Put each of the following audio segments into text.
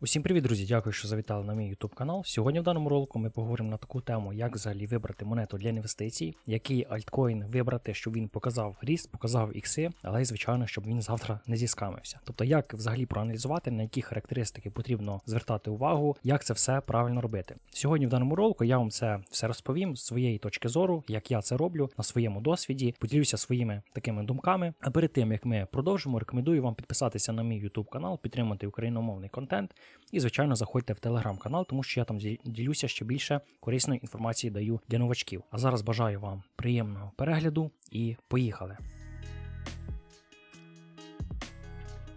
Усім привіт, друзі! Дякую, що завітали на мій YouTube канал. Сьогодні в даному ролику ми поговоримо на таку тему, як взагалі вибрати монету для інвестицій, який альткоін вибрати, щоб він показав ріст, показав ікси, але й звичайно, щоб він завтра не зіскамився. Тобто, як взагалі проаналізувати, на які характеристики потрібно звертати увагу, як це все правильно робити. Сьогодні в даному ролику я вам це все розповім з своєї точки зору, як я це роблю на своєму досвіді, поділюся своїми такими думками. А перед тим як ми продовжимо, рекомендую вам підписатися на мій YouTube канал, підтримати україномовний контент. І, звичайно, заходьте в телеграм-канал, тому що я там ді- ділюся ще більше корисної інформації даю для новачків. А зараз бажаю вам приємного перегляду і поїхали.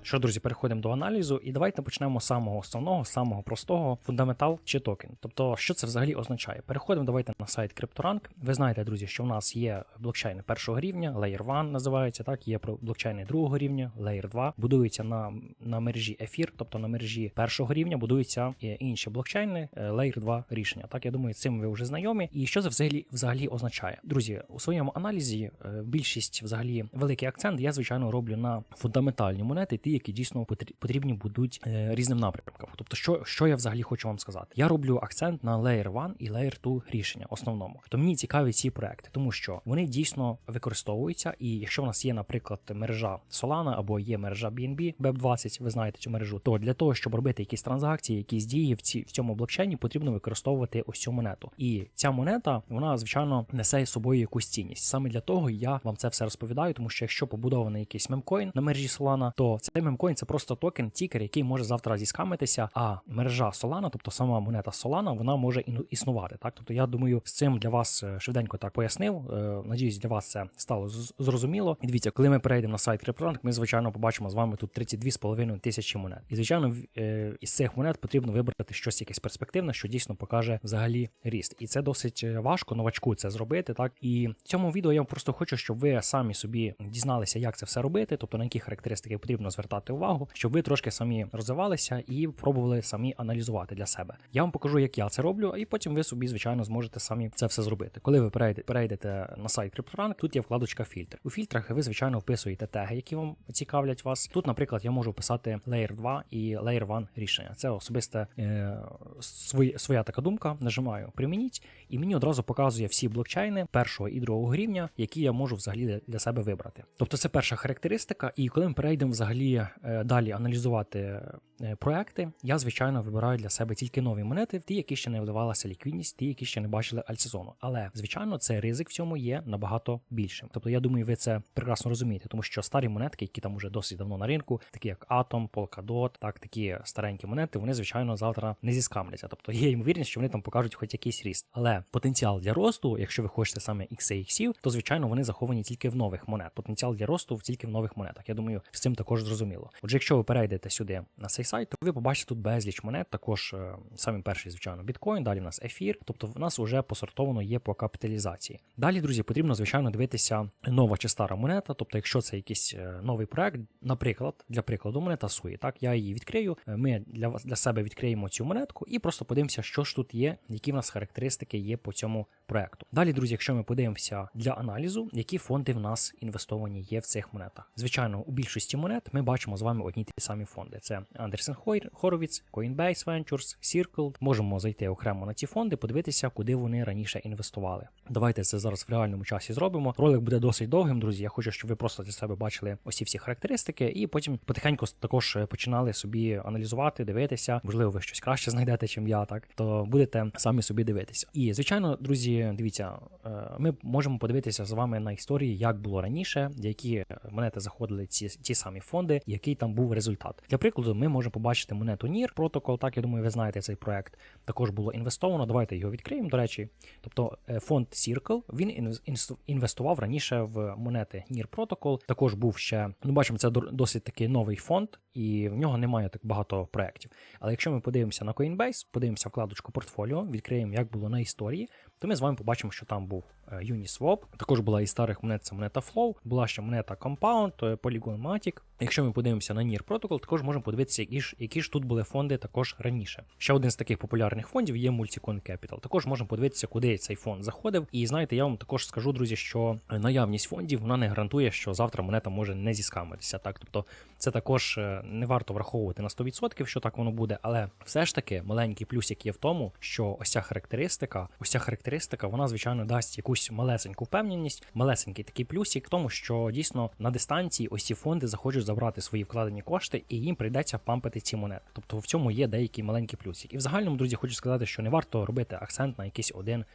Що, друзі, переходимо до аналізу, і давайте почнемо з самого основного, самого простого фундаментал чи токен. Тобто, що це взагалі означає? Переходимо давайте на сайт CryptoRank. Ви знаєте, друзі, що в нас є блокчейни першого рівня, Layer 1 називається, так, є про- блокчейни другого рівня, Layer 2, будуються на, на мережі ефір, тобто на мережі першого рівня будуються інші блокчейни, е, Layer 2 рішення. Так, я думаю, цим ви вже знайомі. І що це взагалі взагалі означає? Друзі, у своєму аналізі е, більшість взагалі великий акцент я звичайно роблю на фундаментальні монети, ті, які дійсно потрібні будуть е, різним напрямкам. Тобто, що, що я взагалі хочу вам сказати? Я роблю акцент на Layer 1 і Layer 2 рішення основному. То мені цікаві ці проекти, тому що вони дійсно використовуються. І якщо в нас є, наприклад, мережа Solana або є мережа BNB BEP20, ви знаєте цю мережу, то для того, щоб робити якісь транзакції, якісь дії в ці в цьому блокчейні, потрібно використовувати ось цю монету. І ця монета, вона звичайно несе з собою якусь цінність. Саме для того я вам це все розповідаю, тому що якщо побудований якийсь мемкоін на мережі Solana, то цей мемкоін це просто токен, тікер, який може завтра зіскамитися. А мережа Solana, тобто сама монета Solana, вона може існувати. Так, тобто я думаю, з цим для вас е, швиденько так пояснив. Е, Надіюсь, для вас це стало зрозуміло. І дивіться, коли ми перейдемо на сайт CryptoRank, ми звичайно побачимо з вами тут 32,5 тисячі монет. І звичайно, е, із цих монет потрібно вибрати щось якесь перспективне, що дійсно покаже взагалі ріст. І це досить важко новачку це зробити. Так і в цьому відео я просто хочу, щоб ви самі собі дізналися, як це все робити, тобто на які характеристики потрібно звертати увагу, щоб ви трошки самі розвивалися і пробували самі аналізувати для себе. Я вам покажу, як я це роблю, і потім ви собі, звичайно, зможете самі це все зробити. Коли ви перейдете, на сайт CryptoRank, тут є вкладочка фільтр. У фільтрах ви, звичайно, вписуєте теги, які вам цікавлять вас. Тут, наприклад, я можу писати Layer 2 і Layer 1 рішення. Це особисте е, свої, своя така думка. Нажимаю примініть, і мені одразу показує всі блокчейни першого і другого рівня, які я можу взагалі для- себе вибрати. Тобто це перша характеристика. І коли ми перейдемо взагалі далі аналізувати е, проекти, я звичайно вибираю для себе тільки нові монети, ті, які ще не вдавалася ліквідність, ті, які ще не бачили альтсезону. Але звичайно, це ризик в цьому є набагато більшим. Тобто, я думаю, ви це прекрасно розумієте, тому що старі монетки, які там уже досить давно на ринку, такі як Atom, Polkadot, так такі старенькі монети, вони звичайно завтра не зіскамляться. Тобто є ймовірність, що вони там покажуть хоч якийсь ріст. Але потенціал для росту, якщо ви хочете саме XAX, то звичайно вони заховані тільки в нових монет. Потенціал для росту тільки в нових монетах. Я думаю, з цим також зрозуміло. Отже, якщо ви перейдете сюди на цей сайт, то ви побачите тут безліч монет. Також е, самий перший, звичайно, біткоін. Далі в нас ефір. Тобто в нас вже посортовано є по капіталізації. Далі, друзі, потрібно звичайно дивитися нова чи стара монета. Тобто, якщо це якийсь е, новий проект, наприклад, для прикладу, монета Суї. Так, я її відкрию. е, Ми для вас для себе відкриємо цю монетку і просто подивимося, що ж тут є, які в нас характеристики є по цьому проекту. Далі, друзі, якщо ми подивимося для аналізу, які фонди в нас інвестовані є в цих монетах. Звичайно, у більшості монет ми бачимо з вами одні ті самі фонди: це Anderson Horowitz, Coinbase Ventures, Circle. Можемо зайти окремо на ці фонди, подивитися, куди вони раніше інвестували. Давайте це зараз в реальному часі зробимо. Ролик буде досить довгим, друзі. Я хочу, щоб ви просто для себе бачили усі всі характеристики, і потім потихеньку також е, починали собі аналізувати, дивитися. Можливо, ви щось краще знайдете, чим я, так то будете самі собі дивитися. І звичайно, друзі, дивіться, е, ми можемо подивитися з вами на історії, як було раніше, які монети заходили ці ті самі фонди, який там був результат. Для прикладу, ми можемо побачити монету NIR протокол. Так я думаю, ви знаєте цей проект. Також було інвестовано. Давайте його відкриємо. До речі, тобто е, фонд Circle, він інвестував раніше в монети NIR Protocol. Також був ще, ну бачимо, це досить такий новий фонд, і в нього немає так багато проєктів. Але якщо ми подивимося на Coinbase, подивимося вкладочку портфоліо, відкриємо, як було на історії, то ми з вами побачимо, що там був Uniswap. Також була із старих монет це монета Flow, була ще монета Compound, е, Polygon Matic. Якщо ми подивимося на NIR Protocol, також можемо подивитися, які ж, які ж тут були фонди також раніше. Ще один з таких популярних фондів є Multicon Capital. Також можемо подивитися, куди цей фонд заходив. І знаєте, я вам також скажу, друзі, що наявність фондів вона не гарантує, що завтра монета може не зіскамитися. Так, тобто це також е, не варто враховувати на 100%, що так воно буде, але все ж таки маленький плюсик є в тому, що ось ця характеристика, ось ця характеристика, вона звичайно дасть якусь малесеньку впевненість, малесенький такий плюсик в тому, що дійсно на дистанції ось ці фонди захочуть забрати свої вкладені кошти, і їм прийдеться пампити ці монети. Тобто в цьому є деякий маленький плюсик. І в загальному, друзі, хочу сказати, що не варто робити акцент на якийсь один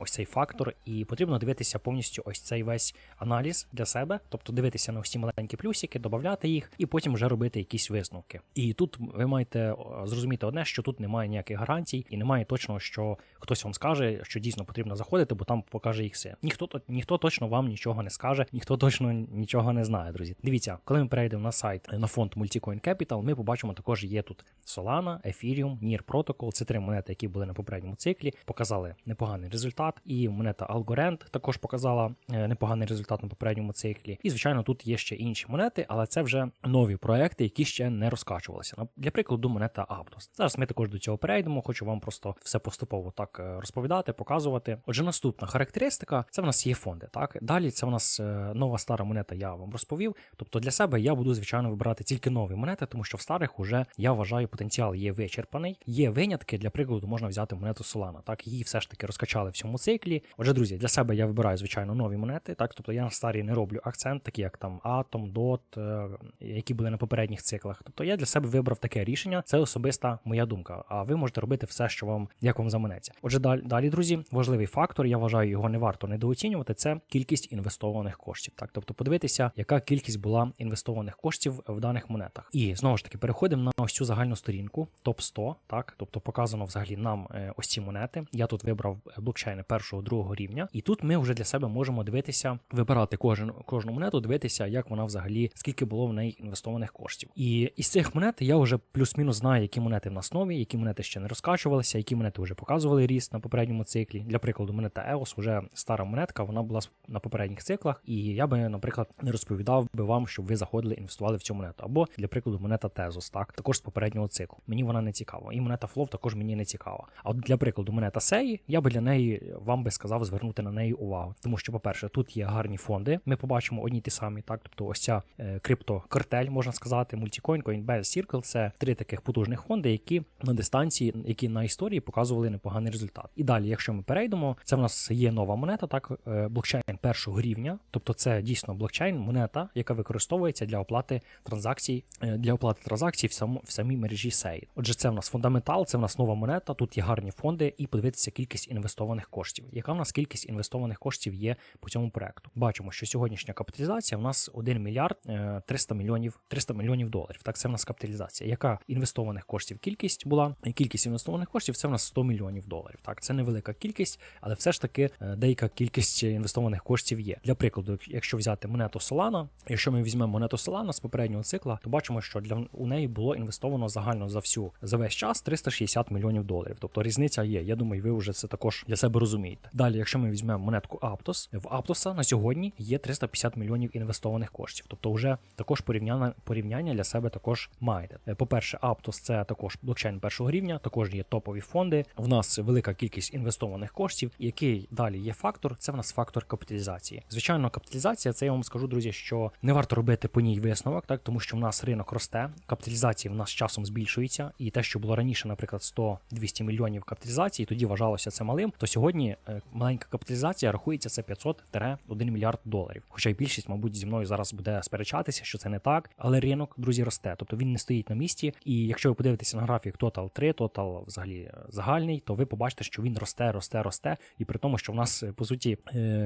ось цей фактор, і потрібно дивитися повністю ось цей весь аналіз для себе, тобто дивитися на ось маленькі плюсики, додати їх, і потім вже робити якісь висновки. І тут ви маєте зрозуміти одне, що тут немає ніяких гарантій, і немає точно, що хтось вам скаже, що дійсно потрібно заходити, бо там покаже ікси. Ніхто то- ніхто точно вам нічого не скаже, ніхто точно нічого не знає, друзі. Дивіться, коли ми перейдемо на сайт на фонд Multicoin Capital, ми побачимо також є тут Solana, Ethereum, NIR Protocol. Це три монети, які були на попередньому циклі, показали непоганий результат. І монета Algorand також показала е, непоганий результат на попередньому циклі. І звичайно, тут є ще інші монети, але це вже нові проекти, які ще не розкачувалися. Для прикладу, монета Aptos. Зараз ми також до цього перейдемо. Хочу вам просто все поступово так е, розповідати, показувати. Отже, наступна характеристика це в нас є фонди. Так далі це в нас е, нова стара монета. Я вам розповів. Тобто для себе я буду звичайно вибирати тільки нові монети, тому що в старих уже я вважаю потенціал є вичерпаний. Є винятки. Для прикладу можна взяти монету Solana. Так її все ж таки розкачали в цьому циклі. Отже, друзі, для себе я вибираю звичайно нові монети. Так, тобто я на старі не роблю акцент, такі як там Atom, DOT, е, які були на попередніх циклах. Тобто я для себе вибрав таке рішення. Це особиста моя думка. А ви можете робити все, що вам як вам заманеться. Отже, далі, далі, друзі, важливий фактор. Я вважаю, його не варто недооцінювати. Це кількість інвестованих коштів. Так, тобто подивитися, яка кількість була інвестованих коштів в даних монетах. І знову ж таки переходимо на ось цю загальну сторінку, топ 100 Так, тобто показано взагалі нам е, ось ці монети. Я тут вибрав е, блокчейни першого другого рівня, і тут ми вже для себе можемо дивитися, вибирати кожен кожну монету, дивитися, як вона взагалі скільки було в неї інвестованих коштів. І із цих монет я вже плюс-мінус знаю, які монети в нас нові, які монети ще не розкачувалися, які монети вже показували ріст на попередньому циклі. Для прикладу, монета EOS вже стара монетка, вона була на попередніх циклах, і я би, наприклад, не розповідав би вам, щоб ви заходили інвестували в цю монету. Або для прикладу, монета Tezos, так також з попереднього циклу. Мені вона не цікава. І монета Flow також мені не цікава. А от для прикладу, монета Сеї, я би для неї вам би сказав звернути на неї увагу. Тому що, по-перше, тут є гарні фонди. Ми побачимо одні ті самі, так тобто ось ця е, криптокартель, можна сказати, Multicoin, Coinbase, Circle – це три таких потужних фонди, які на дистанції, які на історії показували непоганий результат. І далі, якщо ми перейдемо, це в нас є нова монета, так е, блокчейн першого рівня, тобто це дійсно блокчейн, монета, яка використовується для оплати транзакцій, е, для оплати транзакцій в саму в самій мережі SEI. Отже, це в нас фундаментал, це в нас нова монета. Тут є гарні фонди, і подивитися кількість інвестованих коштів. Яка в нас кількість інвестованих коштів є по цьому проекту? Бачимо, що сьогоднішня капіталізація в нас 1 мільярд е, 300 мільйонів 300 мільйонів доларів. Так, це в нас капіталізація. Яка інвестованих коштів кількість була? Кількість інвестованих коштів це в нас 100 мільйонів доларів. Так, це невелика кількість, але все ж таки е, деяка кількість інвестованих коштів є. Для прикладу, якщо взяти монету Solana, якщо ми візьмемо монету Solana з попереднього цикла, то бачимо, що для у неї було інвестовано загально за всю за весь час 360 мільйонів доларів. Тобто різниця є. Я думаю, ви вже це також для себе розумієте. Далі, якщо ми візьмемо монетку Aptos, в Aptos на сьогодні є 350 мільйонів інвестованих коштів. Тобто, вже також порівняння порівняння для себе також маєте. Е, По-перше, Aptos це також блокчейн першого рівня, також є топові фонди. В нас велика кількість інвестованих коштів. Який далі є фактор? Це в нас фактор капіталізації. Звичайно, капіталізація це я вам скажу, друзі, що не варто робити по ній висновок, так тому що в нас ринок росте, капіталізація в нас часом збільшується, і те, що було раніше, наприклад, 100-200 мільйонів капіталізації, тоді вважалося це малим. То сьогодні е, маленька капіталізація рахується це 500-1 мільярд доларів. Хоча й більшість, мабуть, зі мною зараз буде сперечатися, що це не так, але ринок, друзі, росте. Тобто він не стоїть на місці. І якщо ви подивитеся на графік Total 3, Total взагалі е, загальний, то ви побачите, що він росте, росте, росте. І при тому, що в нас е, по суті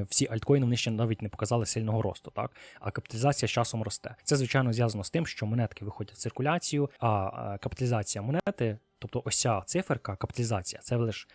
всі альткоїни вони ще навіть не показали сильного росту, так а капіталізація з часом росте. Це звичайно зв'язано з тим, що монетки виходять в циркуляцію, а капіталізація монети, тобто ось ця циферка, капіталізація, це лише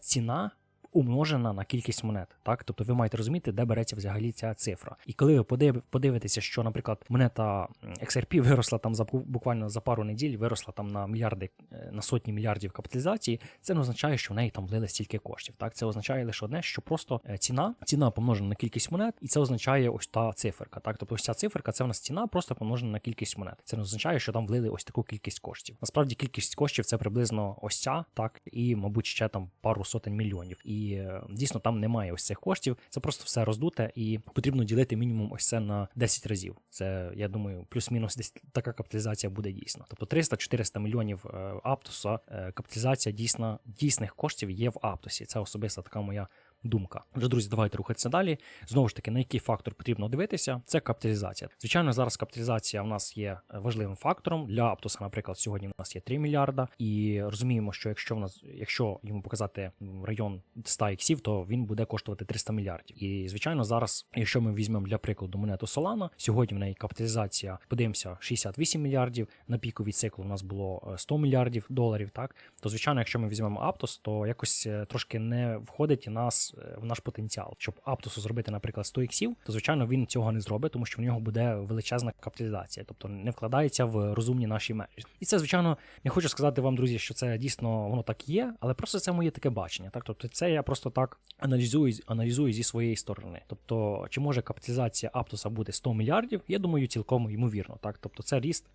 ціна. Умножена на кількість монет, так тобто ви маєте розуміти, де береться взагалі ця цифра. І коли ви подив- подивитеся, що, наприклад, монета XRP виросла там за буквально за пару неділь, виросла там на мільярди е, на сотні мільярдів капіталізації, це не означає, що в неї там влили стільки коштів. Так, це означає лише одне, що просто е, ціна, ціна помножена на кількість монет, і це означає ось та циферка. Так, тобто ось ця циферка це в нас ціна, просто помножена на кількість монет. Це не означає, що там влили ось таку кількість коштів. Насправді кількість коштів це приблизно ось ця, так і мабуть ще там пару сотень мільйонів. І і е, дійсно там немає ось цих коштів. Це просто все роздуте, і потрібно ділити мінімум ось це на 10 разів. Це я думаю, плюс-мінус десь така капіталізація буде дійсно. Тобто 300-400 мільйонів Аптуса е, Капіталізація дійсна дійсних коштів є в Аптусі. Це особиста така моя думка. Отже, друзі, давайте рухатися далі. Знову ж таки, на який фактор потрібно дивитися, це капіталізація. Звичайно, зараз капіталізація в нас є е, важливим фактором. Для Аптоса, наприклад, сьогодні в нас є 3 мільярда, і розуміємо, що якщо в нас, якщо йому показати район 100 іксів, то він буде коштувати 300 мільярдів. І звичайно, зараз, якщо ми візьмемо для прикладу монету Solana, сьогодні в неї капіталізація, подивимося, 68 мільярдів. На піку від циклу у нас було е, 100 мільярдів доларів. Так то звичайно, якщо ми візьмемо Аптос, то якось е, трошки не входить нас е, в наш потенціал. Щоб Аптосу зробити, наприклад, 100 іксів, то звичайно він цього не зробить, тому що в нього буде величезна капіталізація, тобто не вкладається в розумні наші межі. І це, звичайно, не хочу сказати вам, друзі, що це дійсно воно так є, але просто це моє таке бачення. Так, тобто, це я просто так аналізую, аналізую зі своєї сторони. Тобто, чи може капіталізація Аптоса бути 100 мільярдів? Я думаю, цілком ймовірно. Так, тобто, це ріст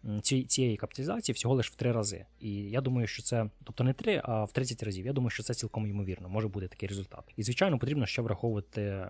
цієї капіталізації всього лише в три рази. І я думаю, що це, тобто не три, а в 30 разів. Я думаю, що це цілком ймовірно, може бути такий результат. І звичайно, потрібно ще враховувати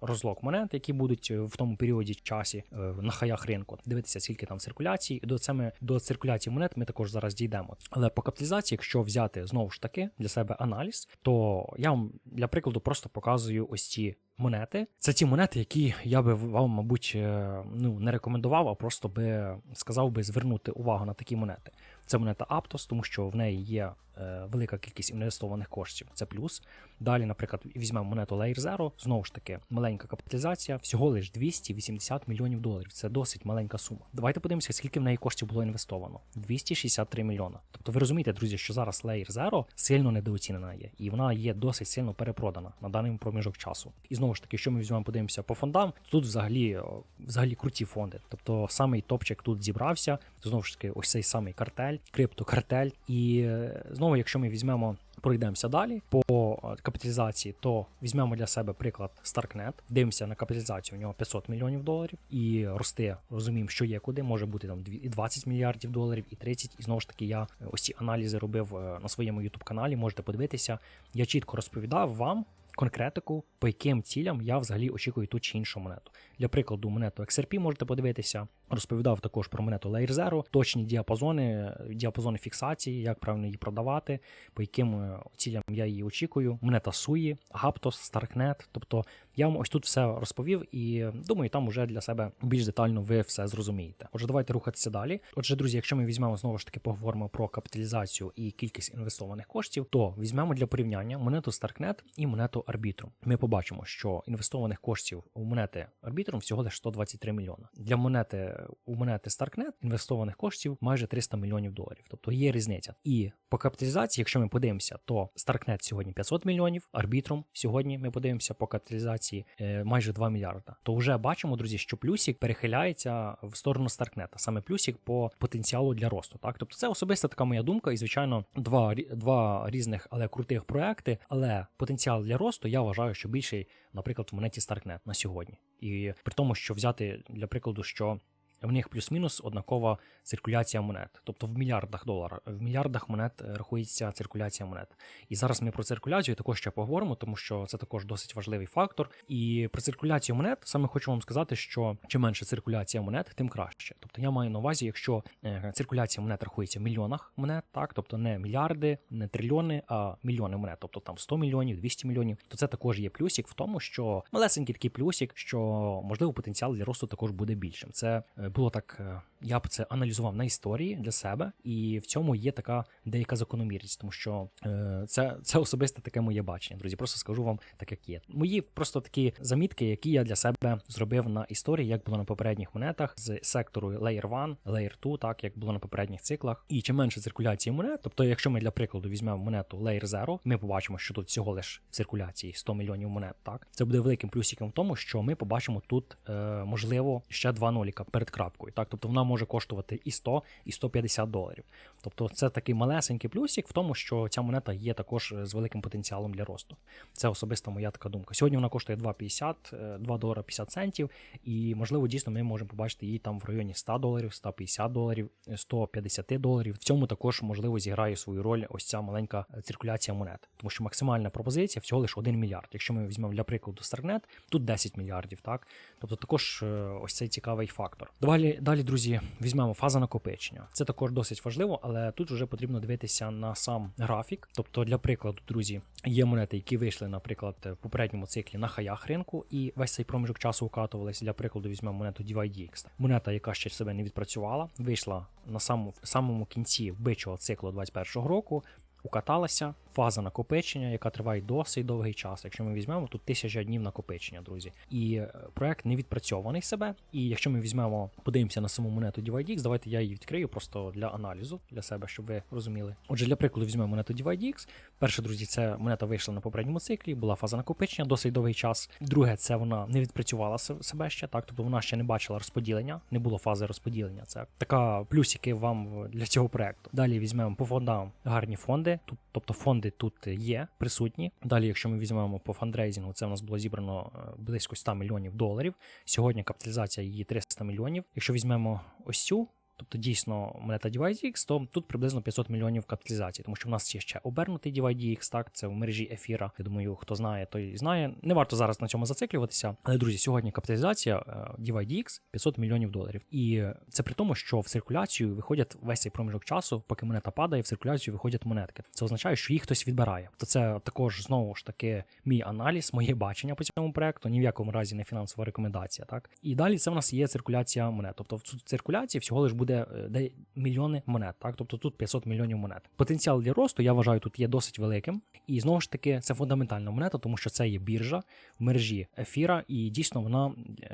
розлок розлог монет, які будуть е, в тому періоді часі е, на хаях ринку. Дивитися, скільки там циркуляцій. До ми до циркуляції монет ми також зараз дійдемо. Але по капіталізації, якщо взяти знову ж таки для себе аналіз, то я вам для прикладу просто показую ось ці. Монети це ті монети, які я би вам, мабуть, е, ну не рекомендував, а просто би сказав би звернути увагу на такі монети. Це монета Aptos, тому що в неї є е, велика кількість інвестованих коштів. Це плюс. Далі, наприклад, візьмемо монету Layer Zero, знову ж таки, маленька капіталізація, всього лиш 280 мільйонів доларів. Це досить маленька сума. Давайте подивимося, скільки в неї коштів було інвестовано. 263 мільйона. Тобто ви розумієте, друзі, що зараз Layer Zero сильно недооцінена є, і вона є досить сильно перепродана на даний проміжок часу. І знову ж таки, що ми візьмемо, подивимося по фондам, тут взагалі, взагалі круті фонди. Тобто самий топчик тут зібрався. Знову ж таки, ось цей самий картель, криптокартель. І е, знову, якщо ми візьмемо. Пройдемося далі по е, капіталізації, то візьмемо для себе приклад Starknet, дивимося на капіталізацію, у нього 500 мільйонів доларів і росте, розуміємо, що є куди, може бути там і 20 мільярдів доларів, і 30. І знову ж таки, я е, ось ці аналізи робив е, на своєму youtube каналі. Можете подивитися. Я чітко розповідав вам конкретику, по яким цілям я взагалі очікую ту чи іншу монету. Для прикладу, монету XRP можете подивитися. Розповідав також про монету Layer Zero, точні діапазони, діапазони фіксації, як правильно її продавати, по яким е, цілям я її очікую. Монета Sui, Aptos, Starknet. Тобто я вам ось тут все розповів і думаю, там уже для себе більш детально ви все зрозумієте. Отже, давайте рухатися далі. Отже, друзі, якщо ми візьмемо знову ж таки поговоримо про капіталізацію і кількість інвестованих коштів, то візьмемо для порівняння монету Starknet і монету Arbitrum. Ми побачимо, що інвестованих коштів у монети Arbitrum всього лише 123 мільйона. Для монети у монети Starknet інвестованих коштів майже 300 мільйонів доларів. Тобто є різниця. І по капіталізації, якщо ми подивимося, то Starknet сьогодні 500 мільйонів, Arbitrum сьогодні ми подивимося по капіталізації е, майже 2 мільярда. То вже бачимо, друзі, що плюсик перехиляється в сторону Starknet, саме плюсик по потенціалу для росту. Так, тобто це особиста така моя думка, і звичайно, два, два різних, але крутих проекти. Але потенціал для росту я вважаю, що більший, наприклад, в монеті Starknet на сьогодні. І при тому, що взяти для прикладу, що в них плюс-мінус однакова циркуляція монет, тобто в мільярдах доларів, в мільярдах монет е, рахується циркуляція монет. І зараз ми про циркуляцію також ще поговоримо, тому що це також досить важливий фактор. І про циркуляцію монет саме хочу вам сказати, що чим менше циркуляція монет, тим краще. Тобто я маю на увазі, якщо е, циркуляція монет рахується в мільйонах монет, так тобто не мільярди, не трильйони, а мільйони монет, тобто там 100 мільйонів, 200 мільйонів, то це також є плюсик в тому, що малесенький такий плюсик, що можливо потенціал для росту також буде більшим. Це е, було так. е, Я б це аналізував на історії для себе, і в цьому є така деяка закономірність, тому що е, це, це особисте таке моє бачення. Друзі, просто скажу вам так, як є. Мої просто такі замітки, які я для себе зробив на історії, як було на попередніх монетах з сектору Layer 1, Layer 2, так як було на попередніх циклах. І чим менше циркуляції монет, тобто, якщо ми для прикладу візьмемо монету Layer 0, ми побачимо, що тут всього лиш циркуляції 100 мільйонів монет. Так це буде великим плюсиком в тому, що ми побачимо тут е, можливо ще два ноліка перед крапкою. Так, тобто вона може коштувати і 100, і 150 доларів. Тобто це такий малесенький плюсик в тому, що ця монета є також з великим потенціалом для росту. Це особиста моя така думка. Сьогодні вона коштує 2,50, 2 долара 50 центів, і можливо дійсно ми можемо побачити її там в районі 100 доларів, 150 доларів, 150 доларів. В цьому також можливо зіграє свою роль ось ця маленька циркуляція монет, тому що максимальна пропозиція всього лише 1 мільярд. Якщо ми візьмемо для прикладу Starknet, тут 10 мільярдів, так тобто також е, ось цей цікавий фактор. Далі, далі, друзі, візьмемо фаза накопичення. Це також досить важливо, але тут вже потрібно дивитися на сам графік. Тобто, для прикладу, друзі, є монети, які вийшли, наприклад, в попередньому циклі на хаях ринку, і весь цей проміжок часу укатувалися. Для прикладу, візьмемо монету DYDX. Монета, яка ще себе не відпрацювала, вийшла на самому самому кінці вбичого циклу 2021 року. Укаталася фаза накопичення, яка триває досить довгий час. Якщо ми візьмемо тут тисяча днів накопичення, друзі, і е, проект не відпрацьований себе. І якщо ми візьмемо, подивимося на саму монету DYDX, давайте я її відкрию просто для аналізу для себе, щоб ви розуміли. Отже, для прикладу візьмемо монету DYDX. Перше, друзі, це монета вийшла на попередньому циклі, була фаза накопичення, досить довгий час. Друге, це вона не відпрацювала себе ще, так тобто вона ще не бачила розподілення, не було фази розподілення. Це така плюсики вам для цього проекту. Далі візьмемо по фондам гарні фонди. Тобто фонди тут є присутні. Далі, якщо ми візьмемо по фандрейзингу, це в нас було зібрано е, близько 100 мільйонів доларів. Сьогодні капіталізація її 300 мільйонів. Якщо візьмемо ось цю. Тобто дійсно монета DYDX, то тут приблизно 500 мільйонів капіталізації, тому що в нас є ще обернутий DYDX, так, це в мережі ефіра. Я думаю, хто знає, той знає. Не варто зараз на цьому зациклюватися. Але, друзі, сьогодні капіталізація DYDX 500 мільйонів доларів. І це при тому, що в циркуляцію виходять весь цей проміжок часу, поки монета падає, в циркуляцію виходять монетки. Це означає, що їх хтось відбирає. То це також знову ж таки мій аналіз, моє бачення по цьому проекту, ні в якому разі не фінансова рекомендація. Так і далі це в нас є циркуляція монет. Тобто в циркуляції всього лиш буде де мільйони монет. Так, тобто тут 500 мільйонів монет. Потенціал для росту, я вважаю, тут є досить великим. І знову ж таки, це фундаментальна монета, тому що це є біржа в мережі ефіра, і дійсно вона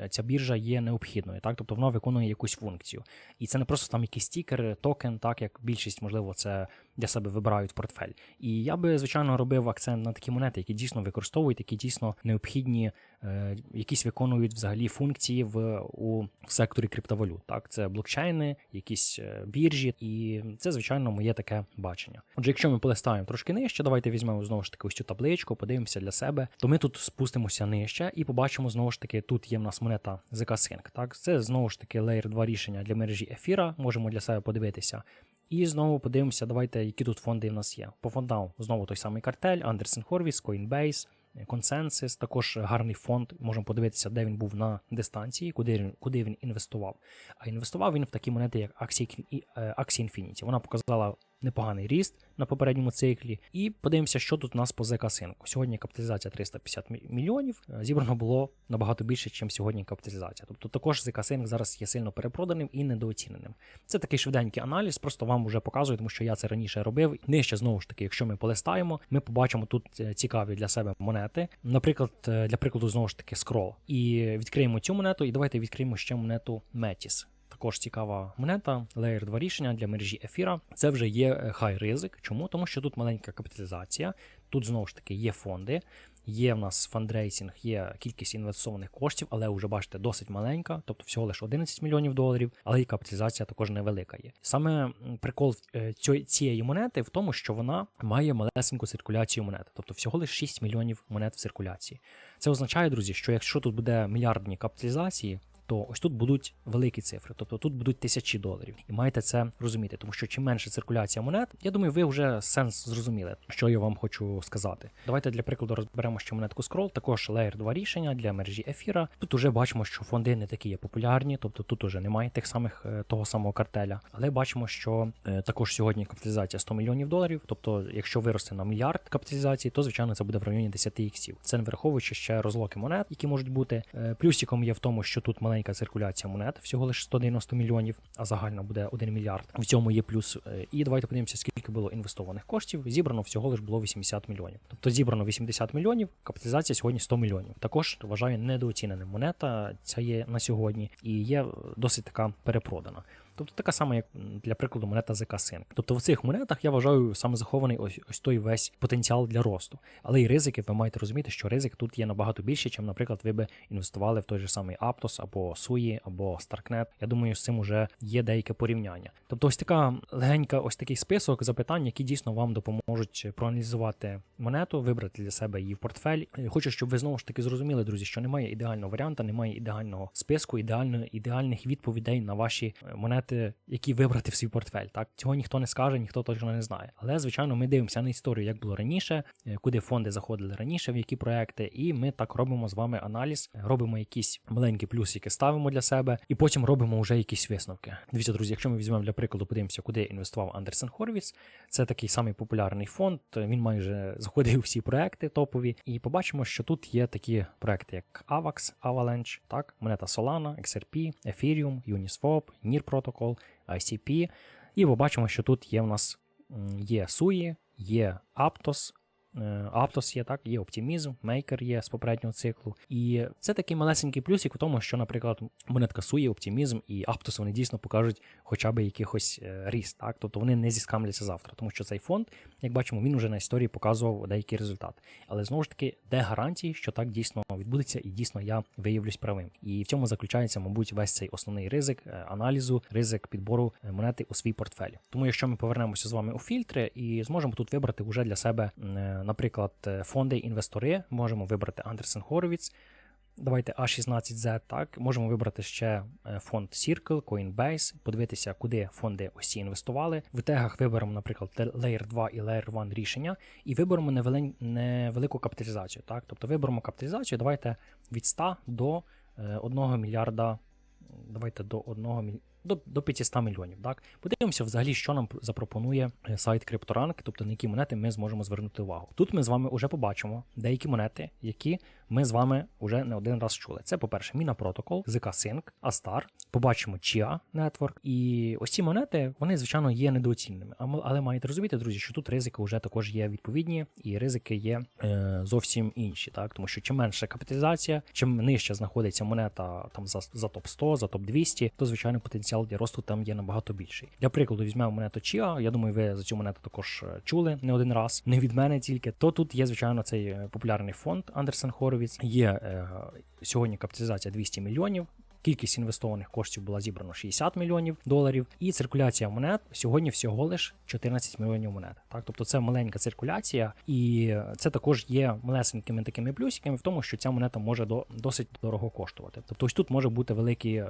ця біржа є необхідною. Так, тобто вона виконує якусь функцію. І це не просто там якийсь стікер, токен, так як більшість, можливо, це для себе вибирають портфель. І я би, звичайно, робив акцент на такі монети, які дійсно використовують, які дійсно необхідні, е, якісь виконують взагалі функції в у секторі криптовалют. Так, це блокчейни, якісь е, біржі, і це, звичайно, моє таке бачення. Отже, якщо ми полистаємо трошки нижче, давайте візьмемо знову ж таки ось цю табличку, подивимося для себе, то ми тут спустимося нижче і побачимо знову ж таки, тут є в нас монета ZK Sync. Так, це знову ж таки Layer 2 рішення для мережі ефіра. Можемо для себе подивитися. І знову подивимося, давайте, які тут фонди в нас є. По фондам знову той самий картель, Андерсен Хорвіс, Coinbase, Consensus, також гарний фонд. Можемо подивитися, де він був на дистанції, куди куди він інвестував. А інвестував він в такі монети, як Axie Infinity. Вона показала непоганий ріст на попередньому циклі. І подивимося, що тут у нас по ЗК. Сьогодні капіталізація 350 мільйонів. Зібрано було набагато більше, ніж сьогодні капіталізація. Тобто також ЗК Синк зараз є сильно перепроданим і недооціненим. Це такий швиденький аналіз, просто вам вже показую, тому що я це раніше робив. Нижче знову ж таки, якщо ми полистаємо, ми побачимо тут е, цікаві для себе монети. Наприклад, е, для прикладу, знову ж таки, скрол. І відкриємо цю монету, і давайте відкриємо ще монету Metis також цікава монета, Layer 2 рішення для мережі ефіра. Це вже є хай ризик. Чому? Тому що тут маленька капіталізація, тут знову ж таки є фонди. Є в нас фандрейсинг, є кількість інвестованих коштів, але вже бачите, досить маленька, тобто всього лише 11 мільйонів доларів, але і капіталізація також невелика є. Саме прикол е, цієї монети в тому, що вона має малесеньку циркуляцію монет, тобто всього лише 6 мільйонів монет в циркуляції. Це означає, друзі, що якщо тут буде мільярдні капіталізації, то ось тут будуть великі цифри, тобто тут будуть тисячі доларів. І маєте це розуміти, тому що чим менше циркуляція монет, я думаю, ви вже сенс зрозуміли, що я вам хочу сказати. Давайте для прикладу розберемо ще монетку Scroll, також Layer 2 рішення для мережі ефіра. Тут вже бачимо, що фонди не такі є популярні, тобто тут уже немає тих самих е, того самого картеля. Але бачимо, що е, також сьогодні капіталізація 100 мільйонів доларів. Тобто, якщо виросте на мільярд капіталізації, то звичайно це буде в районі 10 іксів. Це не враховуючи ще розлоки монет, які можуть бути. Е, плюсиком є в тому, що тут маленька маленька циркуляція монет, всього лише 190 мільйонів, а загально буде 1 мільярд. В цьому є плюс. Е, і давайте подивимося, скільки було інвестованих коштів. Зібрано всього лише було 80 мільйонів. Тобто зібрано 80 мільйонів, капіталізація сьогодні 100 мільйонів. Також вважаю недооціненим монета. Ця є на сьогодні і є досить така перепродана. Тобто така сама, як для прикладу, монета ZK Sync. Тобто в цих монетах я вважаю саме захований ось, ось той весь потенціал для росту. Але і ризики, ви маєте розуміти, що ризик тут є набагато більше, чим, наприклад, ви би інвестували в той же самий Aptos або SUI, або Starknet. Я думаю, з цим уже є деяке порівняння. Тобто, ось така легенька, ось такий список запитань, які дійсно вам допоможуть проаналізувати монету, вибрати для себе її в портфель. Е, Хочу, щоб ви знову ж таки зрозуміли, друзі, що немає ідеального варіанта, немає ідеального списку, ідеально, ідеальних відповідей на ваші е, монети, які вибрати в свій портфель. Так цього ніхто не скаже, ніхто точно не знає. Але звичайно, ми дивимося на історію, як було раніше, е, куди фонди заходили раніше, в які проекти, і ми так робимо з вами аналіз, робимо якісь маленькі плюсики, ставимо для себе, і потім робимо вже якісь висновки. Дивіться, друзі, якщо ми візьмемо для прикладу, подивимося, куди інвестував Андерсен Хорвіц. Це такий самий популярний фонд. Він майже заходив у всі проекти топові, і побачимо, що тут є такі проекти, як AVAX, Avalanche, так, монета Solana, XRP, Ethereum, Uniswap, NIR Protocol, ICP. І побачимо, що тут є в нас є SUI, є Aptos. Е, Aptos є так, є Optimism, Maker є з попереднього циклу. І це такий малесенький плюсик в тому, що, наприклад, монетка SUI, Optimism і Aptos вони дійсно покажуть хоча б якихось е, ріст. Так? Тобто вони не зіскамляться завтра, тому що цей фонд, як бачимо, він вже на історії показував деякий результат. Але знову ж таки, де гарантії, що так дійсно відбудеться, і дійсно я виявлюсь правим. І в цьому заключається, мабуть, весь цей основний ризик е, аналізу, ризик підбору монети у свій портфель. Тому, якщо ми повернемося з вами у фільтри і зможемо тут вибрати вже для себе, наприклад, е, фонди інвестори, можемо вибрати Андерсен Хоровіц. Давайте A16Z, так. Можемо вибрати ще е, фонд Circle, Coinbase, подивитися, куди фонди ось інвестували. В тегах виберемо, наприклад, Layer 2 і Layer 1 рішення, і виберемо невелику капіталізацію. Так? Тобто виберемо капіталізацію, давайте від 100 до 1 мільярда, давайте до 1 мільярда. До, до 500 мільйонів. Так? Подивимося взагалі, що нам запропонує е, сайт CryptoRank, тобто на які монети ми зможемо звернути увагу. Тут ми з вами вже побачимо деякі монети, які ми з вами вже не один раз чули. Це, по-перше, Міна Protocol, ZK Sync, Astar, побачимо Chia Network. І ось ці монети, вони, звичайно, є недооціненими. Але маєте розуміти, друзі, що тут ризики вже також є відповідні, і ризики є е, зовсім інші. Так? Тому що чим менша капіталізація, чим нижче знаходиться монета там за, за топ 100, за топ 200, то звичайно потенціал для росту там є набагато більший. Для прикладу, візьмемо монету Chia. Я думаю, ви за цю монету також е, чули не один раз, не від мене тільки. То тут є, звичайно, цей е, популярний фонд Андерсен Хоровіц. Є е, сьогодні капіталізація 200 мільйонів. Кількість інвестованих коштів була зібрано 60 мільйонів доларів, і циркуляція монет сьогодні всього лиш 14 мільйонів монет. Так, тобто це маленька циркуляція, і це також є малесенькими такими плюсиками в тому, що ця монета може до досить дорого коштувати. Тобто, ось тут може бути великі, е,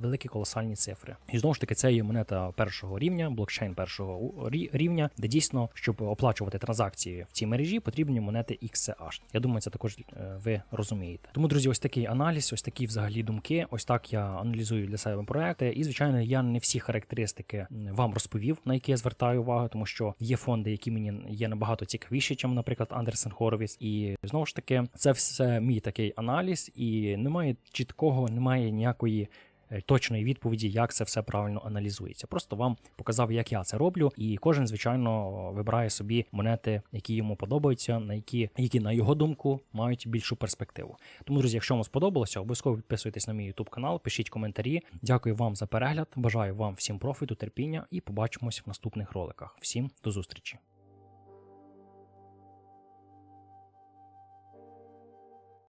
великі колосальні цифри. І знову ж таки, це є монета першого рівня, блокчейн першого рівня, де дійсно, щоб оплачувати транзакції в цій мережі, потрібні монети XCH. Я думаю, це також е, ви розумієте. Тому, друзі, ось такий аналіз, ось такі взагалі думки. Ось так я аналізую для себе проекти. І, звичайно, я не всі характеристики вам розповів, на які я звертаю увагу, тому що є фонди, які мені є набагато цікавіші, ніж, наприклад, Андерсен Хоровіс. І знову ж таки, це все мій такий аналіз, і немає чіткого, немає ніякої. Е, Точної відповіді, як це все правильно аналізується. Просто вам показав, як я це роблю, і кожен, звичайно, вибирає собі монети, які йому подобаються, на які, які на його думку мають більшу перспективу. Тому, друзі, якщо вам сподобалося, обов'язково підписуйтесь на мій YouTube канал, пишіть коментарі. Дякую вам за перегляд. Бажаю вам всім профіту, терпіння і побачимось в наступних роликах. Всім до зустрічі!